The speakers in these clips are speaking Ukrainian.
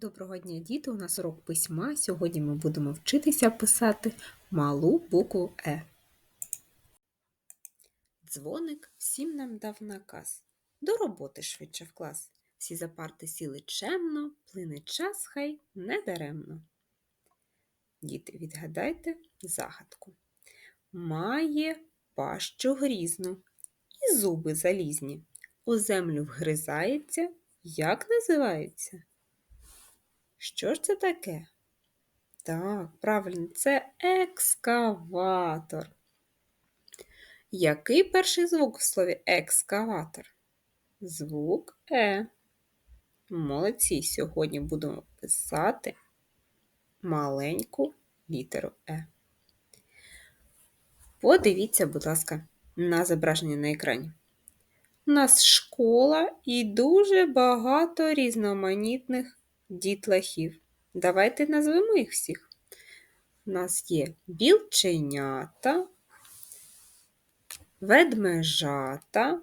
Доброго дня, діти! У нас урок письма. Сьогодні ми будемо вчитися писати малу букву Е. Дзвоник всім нам дав наказ. До роботи швидше в клас. Всі за парти сіли чемно, плине час хай не даремно. Діти, відгадайте загадку. Має пащу грізну і зуби залізні. У землю вгризається. Як називається? Що ж це таке? Так, правильно, це екскаватор. Який перший звук в слові екскаватор? Звук Е. Молодці. Сьогодні будемо писати маленьку літеру Е. Подивіться, будь ласка, на зображення на екрані. У нас школа і дуже багато різноманітних дітлахів. Давайте назвемо їх всіх. У нас є білченята, ведмежата,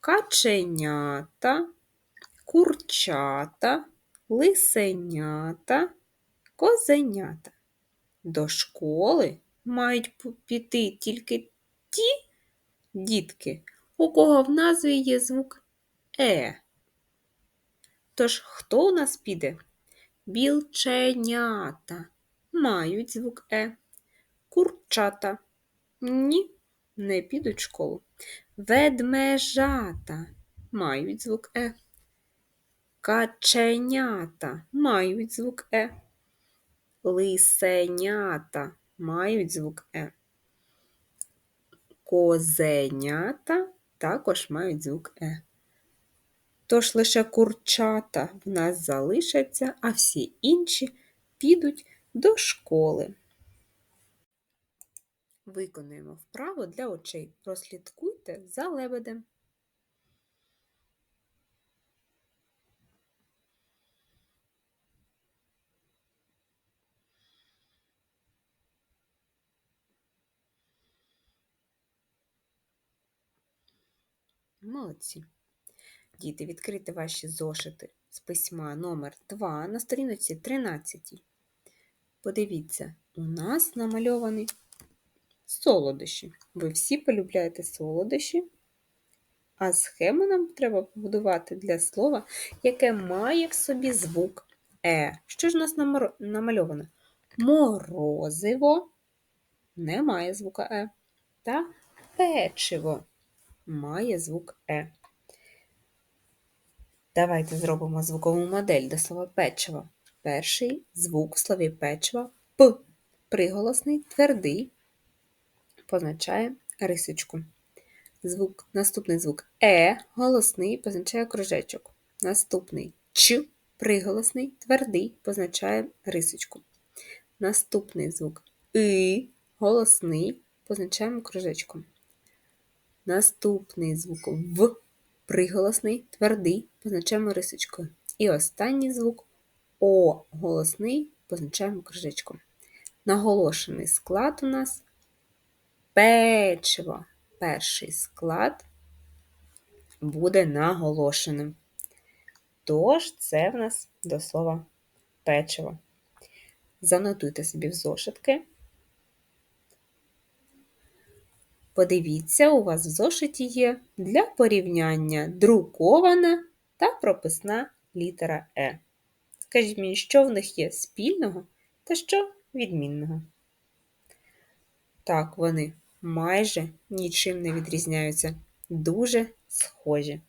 каченята, курчата, лисенята, козенята. До школи мають піти тільки ті дітки, у кого в назві є звук Е. Тож, хто у нас піде? Білченята мають звук Е. Курчата. Ні, не підуть в школу. Ведмежата мають звук Е. Каченята мають звук Е. Лисенята мають звук Е. Козенята також мають звук Е. Тож лише курчата в нас залишаться, а всі інші підуть до школи. Виконуємо вправо для очей. Прослідкуйте за лебедем. Молодці. Діти, відкрити ваші зошити з письма номер 2 на сторінці 13. Подивіться, у нас намальовані солодощі. Ви всі полюбляєте солодощі, а схему нам треба побудувати для слова, яке має в собі звук Е. Що ж у нас намальовано? Морозиво не має звука Е. Та печиво має звук Е. Давайте зробимо звукову модель до слова печиво. Перший звук в слові печиво П. Приголосний, твердий, позначає рисочку. Звук, Наступний звук Е, голосний, позначає кружечок. Наступний Ч, приголосний, твердий, позначає рисочку. Наступний звук И, голосний, позначаємо кружечком. Наступний звук В приголосний, твердий, позначаємо рисочкою. І останній звук О голосний, позначаємо кружечком. Наголошений склад у нас печиво. Перший склад буде наголошеним. Тож, це в нас до слова печиво. Занотуйте собі в зошитки. Подивіться, у вас в зошиті є для порівняння друкована та прописна літера Е. Скажіть мені, що в них є спільного та що відмінного. Так, вони майже нічим не відрізняються, дуже схожі.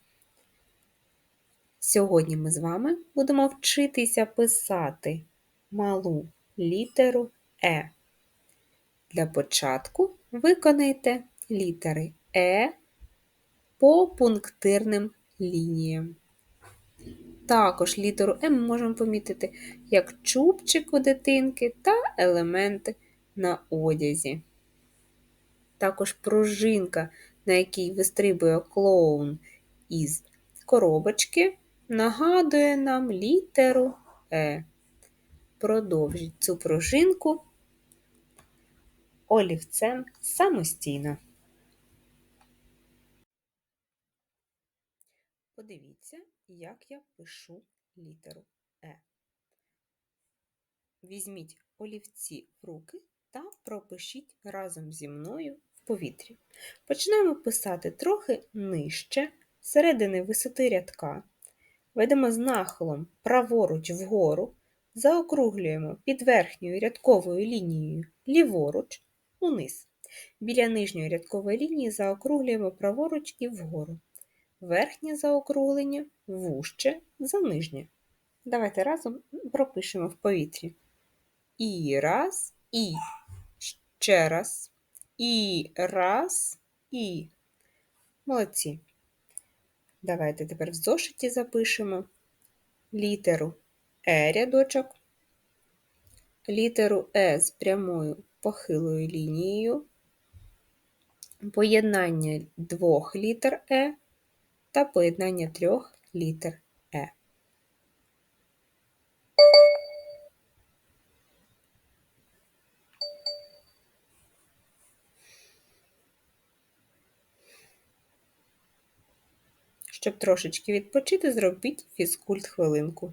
Сьогодні ми з вами будемо вчитися писати малу літеру Е. Для початку виконайте літери Е по пунктирним лініям. Також літеру ми можемо помітити як чубчик у дитинки та елементи на одязі. Також пружинка, на якій вистрибує клоун із коробочки, нагадує нам літеру Е. Продовжіть цю пружинку олівцем самостійно. Подивіться, як я пишу літеру Е. візьміть олівці в руки та пропишіть разом зі мною в повітрі. Починаємо писати трохи нижче, середини висоти рядка. Ведемо з нахилом праворуч вгору, заокруглюємо під верхньою рядковою лінією ліворуч униз. Біля нижньої рядкової лінії заокруглюємо праворуч і вгору. Верхнє заокруглення вужче за нижнє. Давайте разом пропишемо в повітрі. І раз, і. Ще раз. І раз, і. Молодці. Давайте тепер в зошиті запишемо літеру Е рядочок, літеру Е з прямою похилою лінією, поєднання двох літер Е та поєднання трьох літер Е. Щоб трошечки відпочити, зробіть фізкульт хвилинку.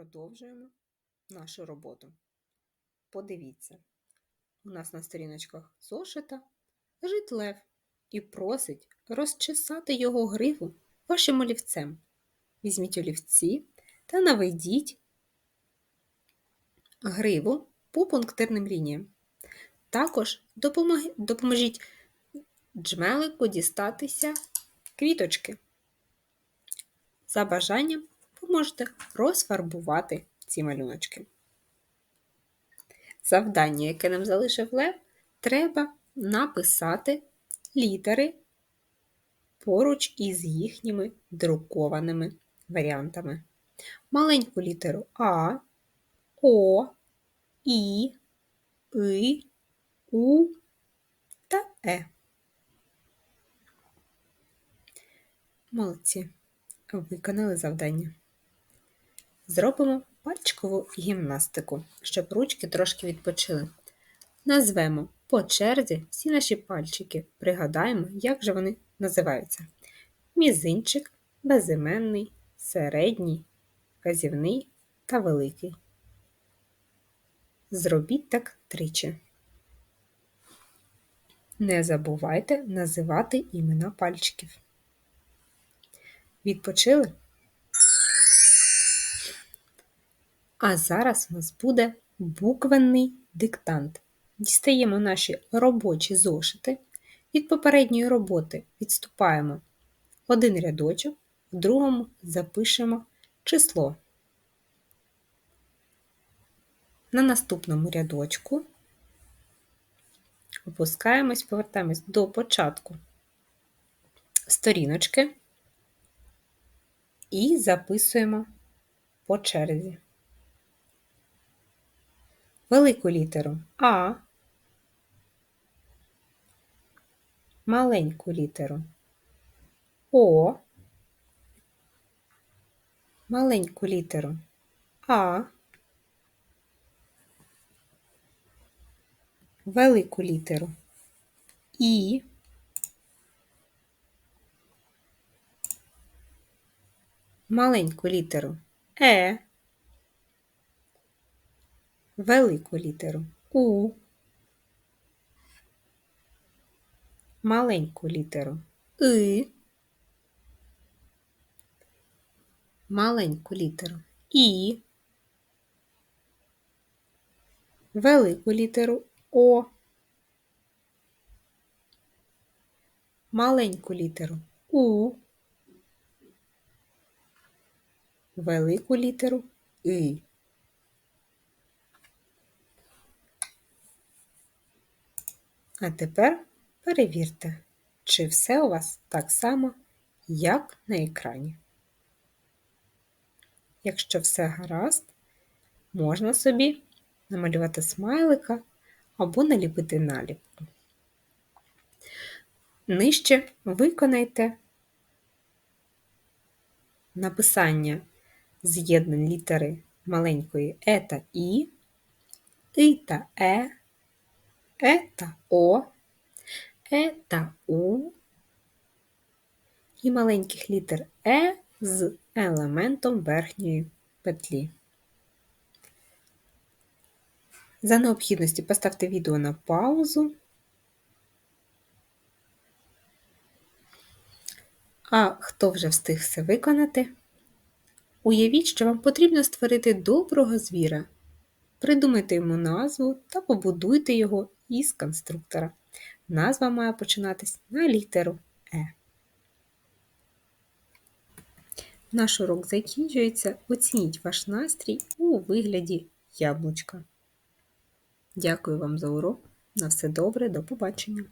продовжуємо нашу роботу. Подивіться, у нас на сторіночках зошита лежить лев і просить розчесати його гриву вашим олівцем. Візьміть олівці та наведіть гриву по пунктирним лініям. Також допоможіть джмелику дістатися квіточки. За бажанням можете розфарбувати ці малюночки. Завдання, яке нам залишив Лев, треба написати літери поруч із їхніми друкованими варіантами. Маленьку літеру А, О, І, И, У та Е. Молодці. Виконали завдання. Зробимо пальчикову гімнастику, щоб ручки трошки відпочили. Назвемо по черзі всі наші пальчики. Пригадаємо, як же вони називаються: мізинчик, безіменний, середній, вказівний та великий. Зробіть так тричі. Не забувайте називати імена пальчиків. Відпочили? А зараз у нас буде буквенний диктант. Дістаємо наші робочі зошити. Від попередньої роботи відступаємо один рядочок, в другому запишемо число. На наступному рядочку опускаємось, повертаємось до початку сторіночки і записуємо по черзі. Велику літеру. А, маленьку літеру. О, маленьку літеру. А, велику літеру. І, маленьку літеру. Е, велику літеру. У, маленьку літеру. И, маленьку літеру. І, велику літеру О, маленьку літеру У, велику літеру И. А тепер перевірте, чи все у вас так само, як на екрані. Якщо все гаразд, можна собі намалювати смайлика або наліпити наліпку. Нижче виконайте написання з'єднань літери маленької е та і, і та е, е та о, е та у і маленьких літер е з елементом верхньої петлі. За необхідності поставте відео на паузу. А хто вже встиг все виконати? Уявіть, що вам потрібно створити доброго звіра. Придумайте йому назву та побудуйте його із конструктора. Назва має починатись на літеру Е. Наш урок закінчується. Оцініть ваш настрій у вигляді яблучка. Дякую вам за урок. На все добре, до побачення!